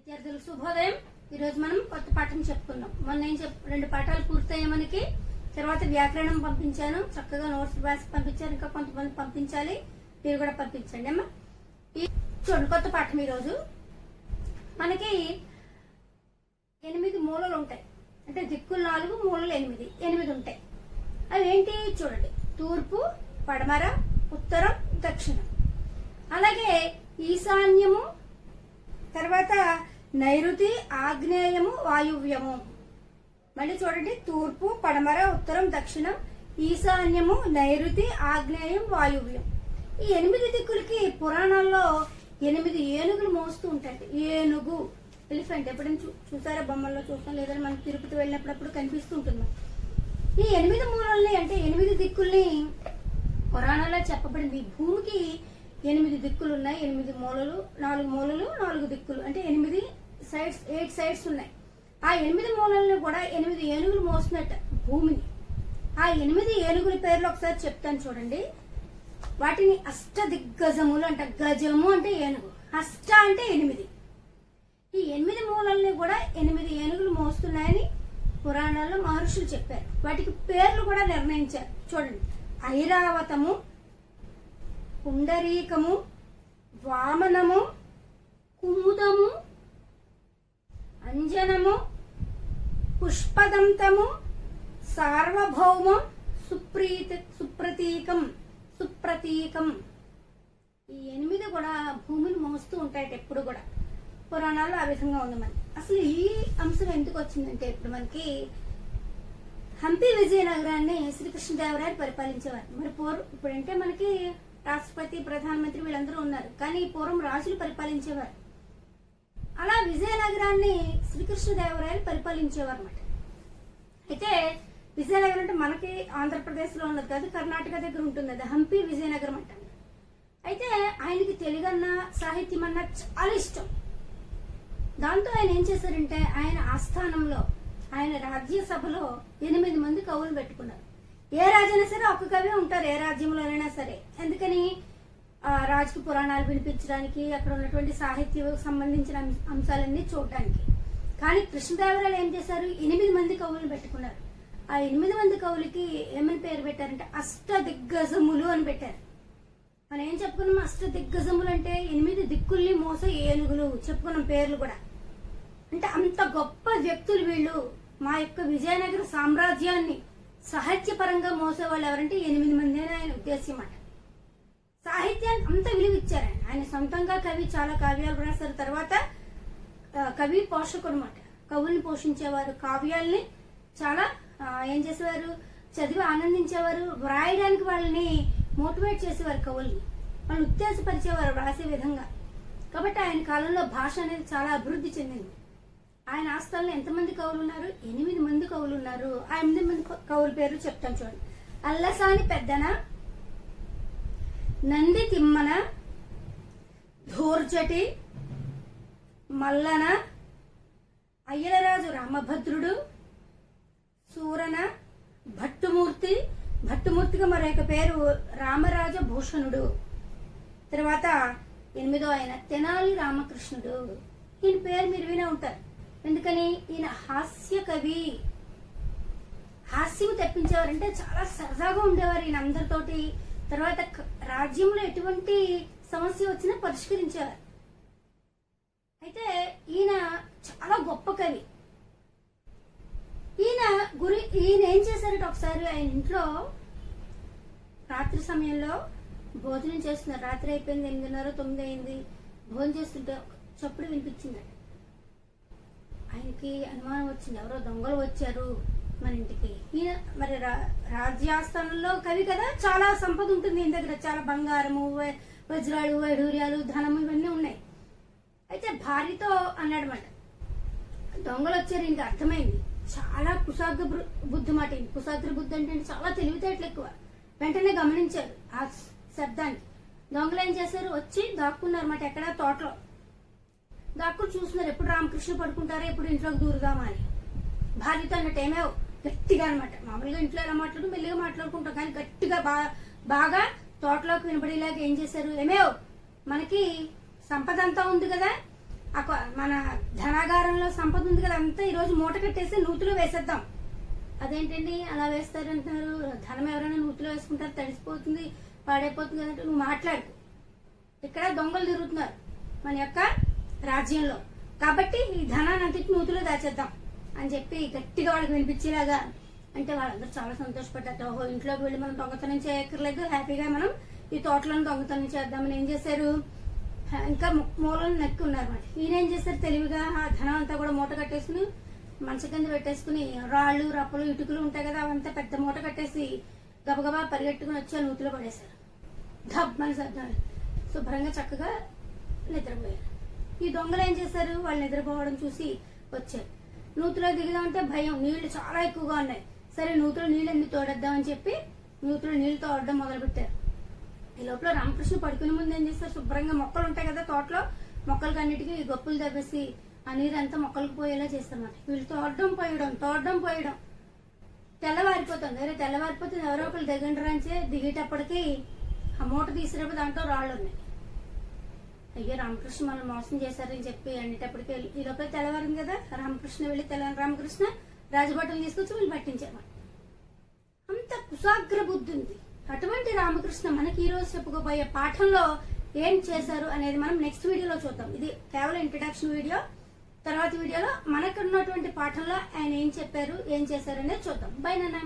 విద్యార్థులు శుభోదయం. ఈరోజు మనం కొత్త పాఠం చెప్పుకుందాం. మొన్న ఏం చెప్ రెండు పాఠాలు పూర్తయ్యే మనకి. తర్వాత వ్యాకరణం పంపించాను. చక్కగా నోట్స్ రాసి పంపించాను ఇంకా కొంతమంది పంపించాలి. మీరు కూడా పంపించండి అమ్మా. ఈ చూడండి కొత్త పాఠం ఈరోజు. మనకి ఎనిమిది మూలలు ఉంటాయి. అంటే దిక్కులు నాలుగు మూలలు ఎనిమిది. ఎనిమిది ఉంటాయి. అవి ఏంటి? చూడండి. తూర్పు పడమర ఉత్తరం దక్షిణం. అలాగే ఈశాన్యము తర్వాత నైరుతి ఆగ్నేయము వాయువ్యము. మళ్ళీ చూడండి తూర్పు పడమర ఉత్తరం దక్షిణం ఈశాన్యము నైరుతి ఆగ్నేయం వాయువ్యం. ఈ ఎనిమిది దిక్కులకి పురాణాల్లో ఎనిమిది ఏనుగులు మోస్తూ ఉంటాయి ఏనుగు ఎలిఫెంట్. ఎప్పుడైనా చూ చూసారా? బొమ్మల్లో చూస్తాం. లేదని మనం తిరుపతి వెళ్ళినప్పుడు కనిపిస్తూ ఉంటుంది ఈ ఎనిమిది మూలల్ని అంటే ఎనిమిది దిక్కుల్ని పురాణాల్లో చెప్పబడింది. ఈ భూమికి ఎనిమిది దిక్కులు ఉన్నాయి ఎనిమిది మూలలు నాలుగు మూలలు నాలుగు దిక్కులు. అంటే ఎనిమిది సైడ్స్ ఎయిట్ సైడ్స్ ఉన్నాయి. ఆ ఎనిమిది మూలల్ని కూడా ఎనిమిది ఏనుగులు మోస్తున్నట్టు భూమిని. ఆ ఎనిమిది ఏనుగుల పేర్లు ఒకసారి చెప్తాను చూడండి. వాటిని అష్ట దిగ్గజములు అంట. గజము అంటే ఏనుగు. అష్ట అంటే ఎనిమిది. ఈ ఎనిమిది మూలల్ని కూడా ఎనిమిది ఏనుగులు మోస్తున్నాయని పురాణాల్లో మహర్షులు చెప్పారు. వాటికి పేర్లు కూడా నిర్ణయించారు. చూడండి. ఐరావతము పుండరీకము వామనము కుముదము అంజనము పుష్పదంతము సార్వభౌమం సుప్రీత సుప్రతీకం సుప్రతీకం. ఈ ఎనిమిది కూడా భూమిని మోస్తూ ఉంటాయట ఎప్పుడు కూడా. పురాణాల్లో ఆ విధంగా ఉంది మనకి అసలు ఈ అంశం ఎందుకు వచ్చిందంటే ఇప్పుడు మనకి హంపి విజయనగరాన్ని శ్రీకృష్ణదేవరాయలు పరిపాలించేవారు. మరి పూర్వం ఇప్పుడంటే మనకి రాష్ట్రపతి ప్రధానమంత్రి వీళ్ళందరూ ఉన్నారు. కానీ పూర్వం రాజులు పరిపాలించేవారు. అలా విజయనగరాన్ని శ్రీకృష్ణదేవరాయలు పరిపాలించేవారు అనమాట అయితే విజయనగరం అంటే మనకి ఆంధ్రప్రదేశ్లో ఉన్నది కాదు కర్ణాటక దగ్గర ఉంటుంది అది హంపి విజయనగరం అంట అయితే ఆయనకి తెలుగన్న సాహిత్యం అన్న చాలా ఇష్టం. దాంతో ఆయన ఏం చేశారంటే ఆయన ఆస్థానంలో ఆయన రాజ్యసభలో ఎనిమిది మంది కవులు పెట్టుకున్నారు. ఏ రాజైనా సరే ఒక్క కవి ఉంటారు ఏ రాజ్యంలోనైనా సరే. ఎందుకని? రాజుకు పురాణాలు వినిపించడానికి అక్కడ ఉన్నటువంటి సాహిత్యం సంబంధించిన అంశాలన్నీ చూడడానికి కానీ కృష్ణదేవరాయలు ఏం చేశారు? ఎనిమిది మంది కవులు పెట్టుకున్నారు. ఆ ఎనిమిది మంది కవులకి ఏమని పేరు పెట్టారంటే అష్ట దిగ్గజములు అని పెట్టారు. మనం ఏం చెప్పుకున్నాం? అష్ట దిగ్గజములు అంటే ఎనిమిది దిక్కుల్ని మోస ఏనుగులు చెప్పుకున్నాం పేర్లు కూడా. అంటే అంత గొప్ప వ్యక్తులు వీళ్ళు. మా యొక్క విజయనగర సామ్రాజ్యాన్ని సాహిత్యపరంగా మోసేవాళ్ళు ఎవరంటే ఎనిమిది మంది అని ఆయన ఉద్దేశం అన్నమాట సాహిత్యాన్ని అంత విలువ ఇచ్చారు ఆయన ఆయన సొంతంగా కవి చాలా కావ్యాలు రాశారు. తర్వాత కవి పోషకుడు అనమాట కవుల్ని పోషించేవారు కావ్యాల్ని చాలా ఏం చేసేవారు? చదివి ఆనందించేవారు వ్రాయడానికి వాళ్ళని మోటివేట్ చేసేవారు కవుల్ని. వాళ్ళని ఉత్తేజపరిచేవారు వ్రాసే విధంగా. కాబట్టి ఆయన కాలంలో భాష అనేది చాలా అభివృద్ధి చెందింది. ఆయన ఆస్థానంలో ఎంతమంది కవులు ఉన్నారు? ఎనిమిది మంది కవులు ఉన్నారు. ఆ ఎనిమిది మంది కవుల పేర్లు చెప్తాను చూడండి. అల్లసాని పెద్దన నంది తిమ్మన ధూర్జటి మల్లన అయ్యలరాజు రామభద్రుడు సూరన భట్టుమూర్తి భట్టుమూర్తిగా మరొక పేరు రామరాజ భూషణుడు తర్వాత ఎనిమిదో ఆయన తెనాలి రామకృష్ణుడు. ఈయన పేరు మీరు వినే ఉంటారు. ఎందుకని? ఈయన హాస్య కవి. హాస్యం తెప్పించేవారంటే చాలా సరదాగా ఉండేవారు ఈయన అందరితోటి. తర్వాత రాజ్యంలో ఎటువంటి సమస్య వచ్చినా పరిష్కరించేవారు. అయితే ఈయన చాలా గొప్ప కవి. ఈయన గురి ఈయన ఏం చేశారంటే ఒకసారి ఆయన ఇంట్లో? రాత్రి సమయంలో భోజనం చేస్తున్నారు. రాత్రి అయిపోయింది ఎనిమిదిన్నర తొమ్మిది అయింది. భోజనం చేస్తుంటే చప్పుడు వినిపించిందట ఆయనకి అనుమానం వచ్చింది. ఎవరో దొంగలు వచ్చారు. మన ఇంటికి. ఈయన మరి రా- రాజ్యాస్థానంలో కవి కదా చాలా సంపద ఉంటుంది ఈయన దగ్గర. చాలా బంగారము వజ్రాలు వైఢూర్యాలు ధనము ఇవన్నీ ఉన్నాయి. అయితే భార్యతో అన్నాడనమాట దొంగలు వచ్చారు ఇంకా అర్థమైంది. చాలా కుసాగ్ర బుద్ధి మాట కుసాగ్ర బుద్ధి అంటే చాలా తెలివితేటలు ఎక్కువ. వెంటనే గమనించారు ఆ శబ్దానికి దొంగలు ఏం చేశారు? వచ్చి దాక్కున్నారు అన్నమాట ఎక్కడ? తోటలో. దాక్కుని చూస్తున్నారు. ఎప్పుడు రామకృష్ణ పడుకుంటారా? ఎప్పుడు ఇంట్లోకి దూరుదామా అని. భార్యతో అన్నట్టు ఏమేవో? గట్టిగా అనమాట మామూలుగా ఇంట్లో ఎలా మాట్లాడు మెల్లిగా మాట్లాడుకుంటాం కానీ గట్టిగా బాగా బాగా తోటలోకి వినబడేలాగా ఏం చేశారు? ఏమేవ్? మనకి సంపద అంతా ఉంది కదా? ఆ మన ధనాగారంలో సంపద ఉంది కదా? అంతా ఈరోజు మూట కట్టేసి నూతులు వేసేద్దాం. అదేంటండి అలా వేస్తారు అంటున్నారు ధనం ఎవరైనా నూతులు వేసుకుంటారు తడిసిపోతుంది పాడైపోతుంది కదంటే నువ్వు మాట్లాడు. ఇక్కడ దొంగలు తిరుగుతున్నారు మన యొక్క రాజ్యంలో. కాబట్టి ఈ ధనాన్ని అంతటి నూతులు దాచేద్దాం. అని చెప్పి గట్టిగా వాళ్ళకి వినిపించేలాగా అంటే వాళ్ళందరూ చాలా సంతోషపడ్డారు. ఓహో ఇంట్లోకి వెళ్ళి మనం దొంగతనం చేయక్కర్లేదు. హ్యాపీగా మనం ఈ తోటలను దొంగతనం చేద్దామని ఏం చేశారు? ఇంకా ము- మూలను నక్కి ఉన్నారన్నమాట ఈయన ఏం చేశారు తెలివిగా? ఆ ధనం అంతా కూడా మూట కట్టేసుకుని మంచ కింద పెట్టేసుకుని రాళ్ళు రప్పలు ఇటుకలు ఉంటాయి కదా అవంతా పెద్ద మూట కట్టేసి గబగబా పరిగెట్టుకుని వచ్చి ఆ నూతిలో పడేశారు. ధబ్బని సర్దారు శుభ్రంగా చక్కగా నిద్రపోయారు. ఈ దొంగలు ఏం చేశారు? వాళ్ళు నిద్రపోవడం చూసి వచ్చారు. నూతిలో దిగుదామంటే భయం. నీళ్ళు చాలా ఎక్కువగా ఉన్నాయి. సరే నూతిలో నీళ్ళు ఎందుకు తోడేద్దామని చెప్పి నూతిలో నీళ్ళు తోడడం మొదలుపెట్టారు. ఈ లోపల రామకృష్ణ పడుకునే ముందు ఏం చేస్తారు? శుభ్రంగా మొక్కలు ఉంటాయి కదా తోటలో. మొక్కలకి అన్నిటికీ గొప్పలు దెబ్బేసి ఆ నీరు అంతా మొక్కలకు పోయేలా చేస్తారన్నమాట. వీళ్ళు తోడడం పోయడం తోడడం పోయడం. తెల్లవారిపోతుంది. అరే తెల్లవారిపోతుంది ఎవరో ఒకరు దిగండి రాంచే దిగేటప్పటికి ఆ మూట తీసినప్పుడు దాంట్లో రాళ్ళు ఉన్నాయి. అయ్యో రామకృష్ణ మనం మోసం చేశారని చెప్పి అనేటప్పటికి ఈ లోపల తెల్లవారింది కదా? రామకృష్ణ వెళ్ళి తెల్ల రామకృష్ణ రాజభటలు తీసుకొచ్చి వీళ్ళు పట్టించారు అంత కుసాగ్ర బుద్ధి ఉంది. అటువంటి రామకృష్ణ మనకి ఈరోజు చెప్పుకోబోయే పాఠంలో ఏం చేశారు అనేది మనం నెక్స్ట్ వీడియోలో చూద్దాం. ఇది కేవలం ఇంట్రడక్షన్ వీడియో. తర్వాత వీడియోలో మనకున్నటువంటి పాఠంలో ఆయన ఏం చెప్పారు ఏం చేశారు అనేది చూద్దాం. బై నాన్న.